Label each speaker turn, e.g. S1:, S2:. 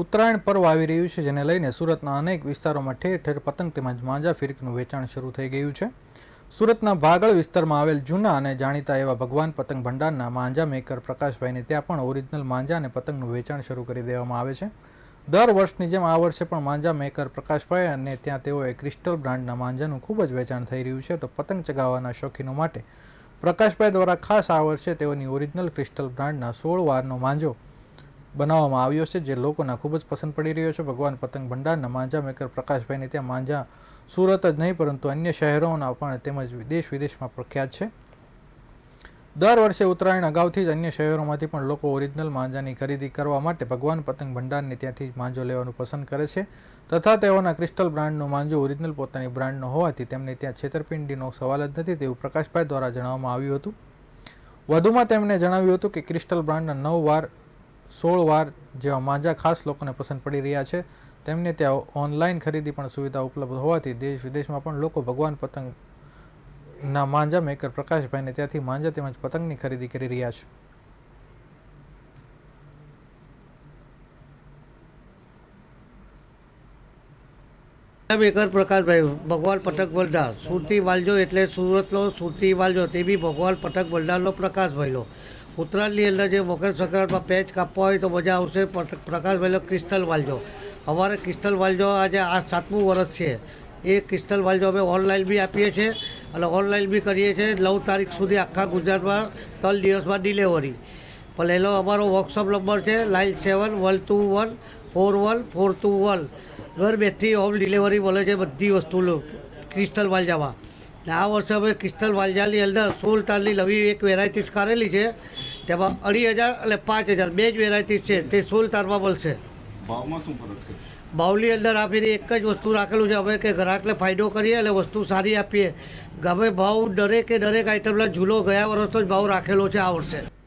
S1: ઉત્તરાયણ પર્વ આવી રહ્યું છે, જેને લઈને સુરતના અનેક વિસ્તારોમાં ઠેર ઠેર પતંગ તેમજ માંજા ફિરકીનું વેચાણ શરૂ થઈ ગયું છે. સુરતના ભાગળ વિસ્તારમાં આવેલ જૂના અને જાણીતા એવા ભગવાન પતંગ ભંડારના માંજા મેકર પ્રકાશભાઈને ત્યાં પણ ઓરિજિનલ માંજા અને પતંગનું વેચાણ શરૂ કરી દેવામાં આવે છે. દર વર્ષની જેમ આ વર્ષે પણ માંજા મેકર પ્રકાશભાઈ અને ત્યાં તેઓએ ક્રિસ્ટલ બ્રાન્ડના માંજાનું ખૂબ જ વેચાણ થઈ રહ્યું છે, તો પતંગ ચગાવવાના શોખીનો માટે પ્રકાશભાઈ દ્વારા ખાસ આ વર્ષે તેઓની ઓરિજિનલ ક્રિસ્ટલ બ્રાન્ડના સોળ વારનો માંજો બનાવવામાં આવ્યો છે, જે લોકોના ખૂબ જ પસંદ પડી રહ્યો છે. ભગવાન પતંગ ભંડારના માંજા મેકર પ્રકાશભાઈને ત્યાં માંજા સુરત જ નહીં, પરંતુ અન્ય શહેરોના પણ તેમજ દેશ વિદેશમાં પ્રખ્યાત છે. દર વર્ષે ઉત્તરાયણ અગાઉથી જ અન્ય શહેરોમાંથી પણ લોકો ઓરિજિનલ માંજાની ખરીદી કરવા માટે ભગવાન પતંગ ભંડારને ત્યાંથી માંજો લેવાનું પસંદ કરે છે. તથા તેઓના ક્રિસ્ટલ બ્રાન્ડનો માંજો ઓરિજિનલ પોતાની બ્રાન્ડનો હોવાથી તેમને ત્યાં છેતરપિંડીનો સવાલ જ નથી તેવું પ્રકાશભાઈ દ્વારા જણાવવામાં આવ્યું હતું. વધુમાં તેમણે જણાવ્યું હતું કે ક્રિસ્ટલ બ્રાન્ડના નવ વાર સોળ વાર જેવા માંજા ખાસ લોકોને પસંદ પડી રહ્યા છે. તેમને ત્યાં ઓનલાઈન ખરીદી પણ સુવિધા ઉપલબ્ધ હોવાથી દેશ વિદેશમાં પણ લોકો ભગવાન પતંગના માંજા મેકર પ્રકાશભાઈને ત્યાંથી માંજા તેમજ પતંગની ખરીદી કરી રહ્યા છે.
S2: મેકર પ્રકાશભાઈ, ભગવાન પટક બલદાર સુરતી વાલજો એટલે સુરતનો સુરતી વાલજો, તે બી ભગવાન પટક બલદારનો પ્રકાશભાઈનો. ઉત્તરાયણની અંદર જે મકર સંક્રાંતમાં પેચ કાપવા હોય તો મજા આવશે પ્રકાશ પ્રકાશભાઈનો ક્રિસ્ટલ વાલજો અમારે ક્રિસ્ટલ વાલજો આજે આ સાતમું વર્ષ છે. એ ક્રિસ્ટલ વાલજો અમે ઓનલાઈન બી આપીએ છીએ અને ઓનલાઈન બી કરીએ છીએ. નવ તારીખ સુધી આખા ગુજરાતમાં ત્રણ દિવસમાં ડિલિવરી. પહેલો અમારો વર્કશોપ નંબર છે nine seven, one two one, four one, four two one. ઘર બેઠી હોમ ડિલિવરી મળે છે બધી વસ્તુ ક્રિસ્ટલ વાલજામાં આ વર્ષે અમે ક્રિસ્ટલ વાલજાની અંદર સોળ તારની નવી એક વેરાયટીસ કાઢેલી છે. તેમાં અઢી હજાર અને પાંચ હજાર બે જ વેરાયટીસ છે. તે સોળ તારમાં મળશે.
S3: ભાવમાં શું ફરક છે?
S2: ભાવની અંદર આપીને એક જ વસ્તુ રાખેલું છે અમે કે ગ્રાહકને ફાયદો કરીએ અને વસ્તુ સારી આપીએ. ગમે ભાવ દરેકે દરેક આઈટમના ઝૂલો ગયા વર્ષનો જ ભાવ રાખેલો છે આ વર્ષે.